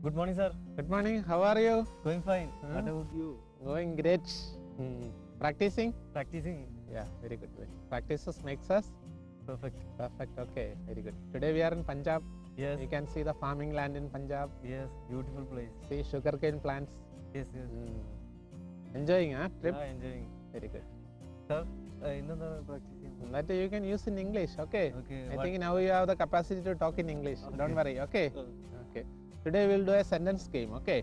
Good morning, sir. Good morning. How are you? Going fine. Hmm? What about you? Going great. Hmm. Practicing? Practicing. Yeah, very good. Practices makes us perfect. Perfect. Okay, very good. Today we are in Punjab. Yes. You can see the farming land in Punjab. Yes, beautiful place. See sugarcane plants. Yes, yes. Hmm. Enjoying, huh? Trip. Yeah, enjoying. Very good. Sir, uh, the practice. That you can use in English. Okay. Okay. I what? think now you have the capacity to talk in English. Okay. Don't worry. Okay. okay. Today we'll do a sentence game. Okay.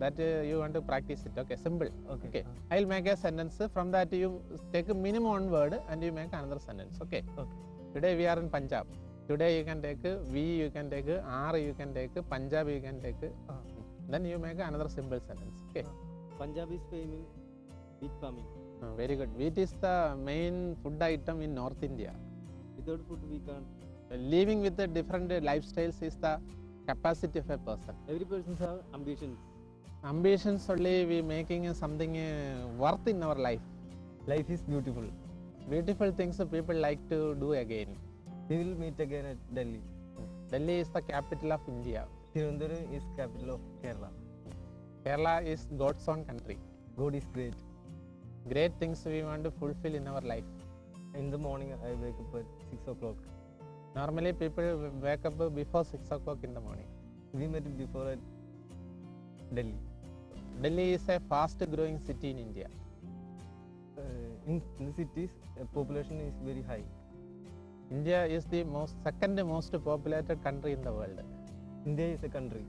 That uh, you want to practice it. Okay. Simple. Okay. I'll make a sentence. From that you take a minimum one word and you make another sentence. Okay. Today we are in Punjab. Today you can take we, you can take R, you can take Punjab, you can take. Uh-huh. Then you make another simple sentence. Okay. Uh-huh. Punjab is famous wheat farming. Uh, very good. Wheat is the main food item in North India. Without food we can't. Living with the different lifestyles is the capacity of a person. Every person have ambitions. Ambitions only we making something worth in our life. Life is beautiful. Beautiful things people like to do again. We will meet again at Delhi. Delhi is the capital of India. Tirundur is capital of Kerala. Kerala is God's own country. God is great. Great things we want to fulfill in our life. In the morning I wake up at 6 o'clock. Normally people wake up before 6 o'clock in the morning. We met before at Delhi. Delhi is a fast growing city in India. Uh, in, in, the cities, uh, population is very high. India is the most second most populated country in the world. India is a country.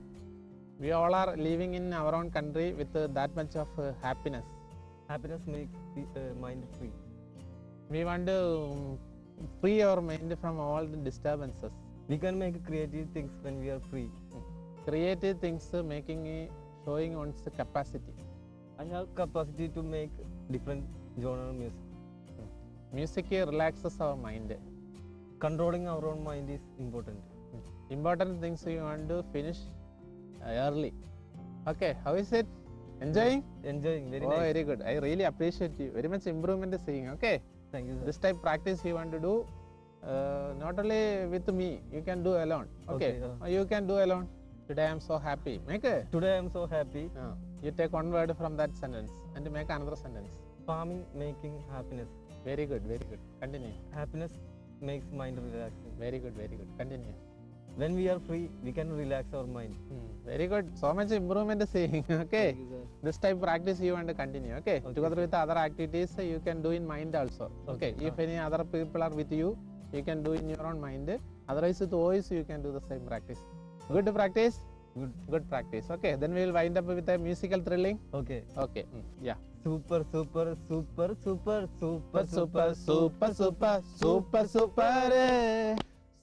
We all are living in our own country with uh, that much of uh, happiness. Happiness makes the uh, mind free. We want to Free our mind from all the disturbances. We can make creative things when we are free. Creative things uh, uh, showing one's capacity. I have capacity to make different genre music. Music relaxes our mind. Controlling our own mind is important. Important things you want to finish uh, early. Okay, how is it? Enjoying? Enjoying, very oh, nice. Oh, very good. I really appreciate you. Very much improvement is seeing, okay? Thank you. Sir. This type practice you want to do, uh, not only with me, you can do alone. Okay, okay uh, you can do alone. Today I am so happy. Make a, Today I am so happy. you take one word from that sentence and make another sentence. Farming making happiness. Very good, very good. Continue. Happiness makes mind relaxing. Very good, very good. Continue. when we are free we can relax our mind hmm. very good so much improvement is saying okay this type practice you want to continue okay? okay together with other activities you can do in mind also okay, okay. if okay. any other people are with you you can do in your own mind otherwise with voice you can do the same practice good practice good good practice okay then we will wind up with a musical thrilling okay okay mm. yeah super super super super super super super super super super